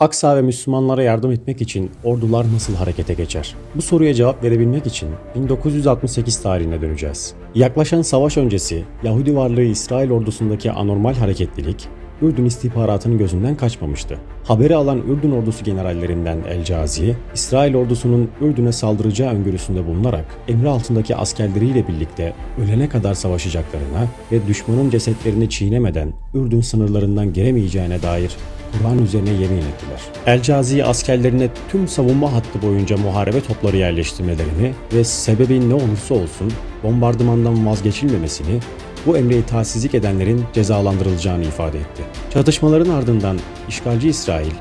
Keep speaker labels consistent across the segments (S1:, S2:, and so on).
S1: Aksa ve Müslümanlara yardım etmek için ordular nasıl harekete geçer? Bu soruya cevap verebilmek için 1968 tarihine döneceğiz. Yaklaşan savaş öncesi Yahudi varlığı İsrail ordusundaki anormal hareketlilik Ürdün istihbaratının gözünden kaçmamıştı. Haberi alan Ürdün ordusu generallerinden El Cazi, İsrail ordusunun Ürdün'e saldıracağı öngörüsünde bulunarak emri altındaki askerleriyle birlikte ölene kadar savaşacaklarına ve düşmanın cesetlerini çiğnemeden Ürdün sınırlarından giremeyeceğine dair Kur'an üzerine yemin ettiler. El Cazi askerlerine tüm savunma hattı boyunca muharebe topları yerleştirmelerini ve sebebi ne olursa olsun bombardımandan vazgeçilmemesini, bu emre itaatsizlik edenlerin cezalandırılacağını ifade etti. Çatışmaların ardından işgalci İsrail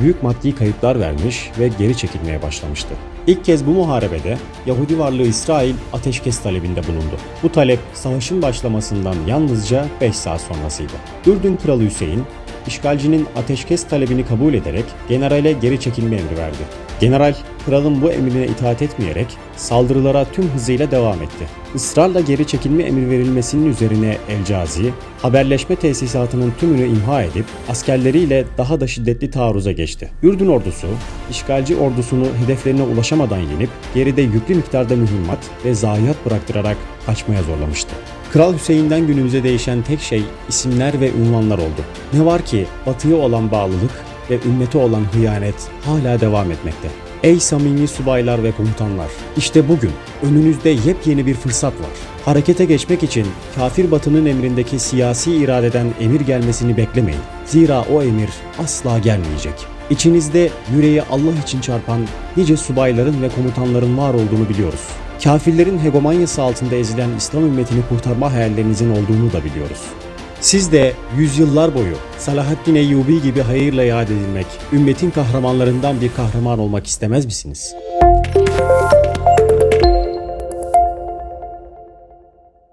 S1: büyük maddi kayıplar vermiş ve geri çekilmeye başlamıştı. İlk kez bu muharebede Yahudi varlığı İsrail ateşkes talebinde bulundu. Bu talep savaşın başlamasından yalnızca 5 saat sonrasıydı. Ürdün Kralı Hüseyin, işgalcinin ateşkes talebini kabul ederek generale geri çekilme emri verdi. General, kralın bu emrine itaat etmeyerek saldırılara tüm hızıyla devam etti. Israrla geri çekilme emri verilmesinin üzerine El Cazi, haberleşme tesisatının tümünü imha edip askerleriyle daha da şiddetli taarruza geçti. Ürdün ordusu, işgalci ordusunu hedeflerine ulaşamadan yenip geride yüklü miktarda mühimmat ve zayiat bıraktırarak kaçmaya zorlamıştı. Kral Hüseyin'den günümüze değişen tek şey isimler ve unvanlar oldu. Ne var ki batıya olan bağlılık ve ümmete olan hıyanet hala devam etmekte. Ey samimi subaylar ve komutanlar! İşte bugün önünüzde yepyeni bir fırsat var. Harekete geçmek için kafir batının emrindeki siyasi iradeden emir gelmesini beklemeyin. Zira o emir asla gelmeyecek. İçinizde yüreği Allah için çarpan nice subayların ve komutanların var olduğunu biliyoruz. Kafirlerin hegemonyası altında ezilen İslam ümmetini kurtarma hayallerinizin olduğunu da biliyoruz. Siz de yüzyıllar boyu Salahaddin Eyyubi gibi hayırla yad edilmek, ümmetin kahramanlarından bir kahraman olmak istemez misiniz?